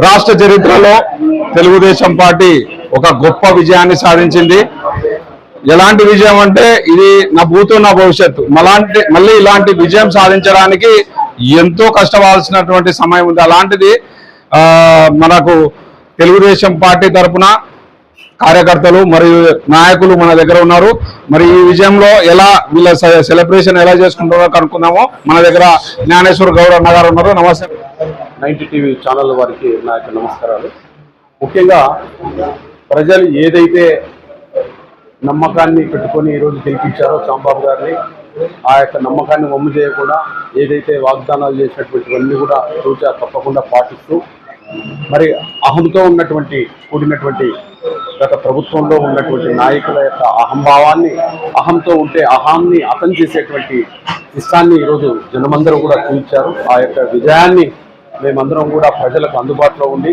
రాష్ట్ర చరిత్రలో తెలుగుదేశం పార్టీ ఒక గొప్ప విజయాన్ని సాధించింది. ఎలాంటి విజయం అంటే ఇది నా భూతో నా భవిష్యత్తు. మలాంటి మళ్ళీ ఇలాంటి విజయం సాధించడానికి ఎంతో కష్టపడాల్సినటువంటి సమయం ఉంది. అలాంటిది మనకు తెలుగుదేశం పార్టీ తరపున కార్యకర్తలు మరియు నాయకులు మన దగ్గర ఉన్నారు. మరి ఈ విజయంలో ఎలా వీళ్ళ సె- సెలబ్రేషన్ ఎలా చేసుకుంటారో కనుక్కుందాము. మన దగ్గర జ్ఞానేశ్వర్ గౌడ్ అన్న ఉన్నారు. నమస్తే. నైన్టీ టీవీ ఛానల్ వారికి నా యొక్క నమస్కారాలు. ముఖ్యంగా ప్రజలు ఏదైతే నమ్మకాన్ని పెట్టుకొని ఈరోజు గెలిపించారో చాంబాబు గారిని ఆ యొక్క నమ్మకాన్ని వమ్ము చేయకుండా ఏదైతే వాగ్దానాలు చేసినటువంటివన్నీ కూడా రోజా తప్పకుండా పాటిస్తూ మరి అహంతో ఉన్నటువంటి కూడినటువంటి గత ప్రభుత్వంలో ఉన్నటువంటి నాయకుల యొక్క అహంభావాన్ని అహంతో ఉంటే అహాన్ని అతం చేసేటువంటి ఇష్టాన్ని ఈరోజు జనమందరూ కూడా చూపించారు. ఆ యొక్క విజయాన్ని మేమందరం కూడా ప్రజలకు అందుబాటులో ఉండి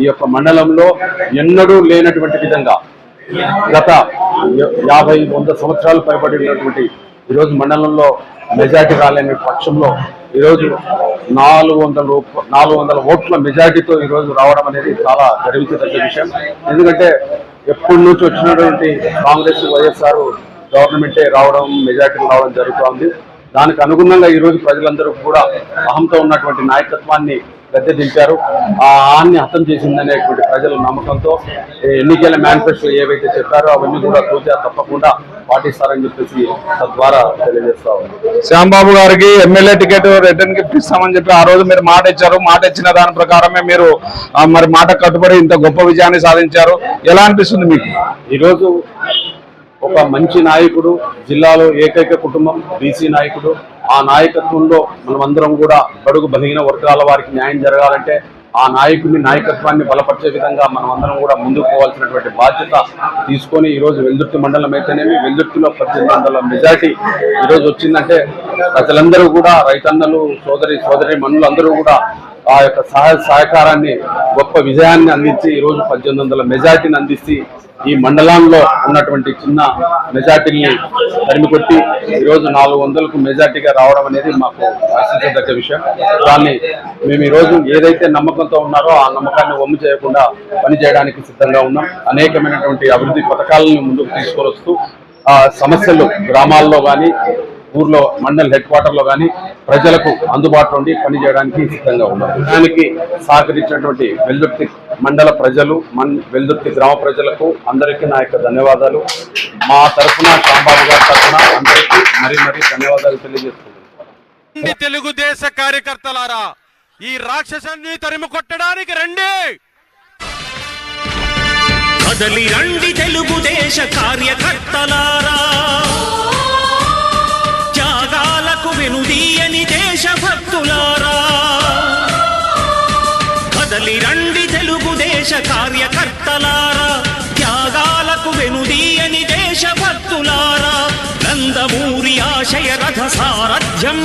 ఈ యొక్క మండలంలో ఎన్నడూ లేనటువంటి విధంగా గత యాభై వంద సంవత్సరాలు పైబడినటువంటి ఈరోజు మండలంలో మెజార్టీ రాలేని పక్షంలో ఈరోజు నాలుగు వందల నాలుగు వందల ఓట్ల మెజార్టీతో ఈరోజు రావడం అనేది చాలా గర్వించదగ్గ విషయం. ఎందుకంటే ఎప్పటి నుంచి వచ్చినటువంటి కాంగ్రెస్ వైఎస్ఆర్ గవర్నమెంటే రావడం మెజార్టీ రావడం జరుగుతోంది. దానికి అనుగుణంగా ఈ రోజు ప్రజలందరూ కూడా అహంతో ఉన్నటువంటి నాయకత్వాన్ని గద్దె దించారు ఆ ఆన్ని హతం చేసిందనేటువంటి ప్రజల నమ్మకంతో ఎన్నికల మేనిఫెస్టో ఏవైతే చెప్పారో అవన్నీ కూడా తూచా తప్పకుండా పాటిస్తారని చెప్పేసి తద్వారా తెలియజేస్తా శ్యాంబాబు గారికి ఎమ్మెల్యే టికెట్ రిటర్న్ గిఫ్ట్ ఇస్తామని చెప్పి ఆ రోజు మీరు మాట ఇచ్చారు. మాట ఇచ్చిన దాని ప్రకారమే మీరు మరి మాట కట్టుబడి ఇంత గొప్ప విజయాన్ని సాధించారు. ఎలా అనిపిస్తుంది మీకు? ఈరోజు ఒక మంచి నాయకుడు జిల్లాలో ఏకైక కుటుంబం బీసీ నాయకుడు. ఆ నాయకత్వంలో మనమందరం కూడా బడుగు బలహీన వర్గాల వారికి న్యాయం జరగాలంటే ఆ నాయకుడిని నాయకత్వాన్ని బలపరిచే విధంగా మనమందరం కూడా ముందుకు పోవాల్సినటువంటి బాధ్యత తీసుకొని ఈరోజు వెల్దుర్తి మండలం అయితేనేమి వెల్దుర్తిలో పద్దెనిమిది వందల మెజార్టీ ఈరోజు వచ్చిందంటే ప్రజలందరూ కూడా రైతన్నలు సోదరి సోదరి మనులు అందరూ కూడా ఆ యొక్క సహాయ సహకారాన్ని గొప్ప విజయాన్ని అందించి ఈరోజు పద్దెనిమిది వందల మెజార్టీని అందిస్తే ఈ మండలంలో ఉన్నటువంటి చిన్న మెజార్టీని తరిమికొట్టి ఈరోజు నాలుగు వందలకు మెజార్టీగా రావడం అనేది మాకు ఆశించదగ్గ విషయం. దాన్ని మేము ఈరోజు ఏదైతే నమ్మకంతో ఉన్నారో ఆ నమ్మకాన్ని వమ్ము చేయకుండా పనిచేయడానికి సిద్ధంగా ఉన్నాం. అనేకమైనటువంటి అభివృద్ధి పథకాలను ముందుకు తీసుకొని వస్తూ ఆ సమస్యలు గ్రామాల్లో కానీ ఊర్లో మండల్ హెడ్ క్వార్టర్లో కానీ ప్రజలకు అందుబాటులో ఉండి పనిచేయడానికి సిద్ధంగా ఉన్నాం దానికి సహకరించినటువంటి వెల్దుర్తి మండల ప్రజలు మన్ వెల్దుర్తి గ్రామ ప్రజలకు అందరికీ నా యొక్క ధన్యవాదాలు. మా తరఫున రాంబాబు గారి తరఫున అందరికీ మరీ మరీ ధన్యవాదాలు తెలియజేస్తున్నాను. తెలుగుదేశ కార్యకర్తలారా ఈ రాక్షసాన్ని తరిమి కొట్టడానికి రండి! కదలి రండి తెలుగుదేశ కార్యకర్తలారా దేశ కార్యకర్తలారా త్యాగాలకు వెనుదీయని దేశభక్తులారా నందమూరి ఆశయ రథ సారథ్యం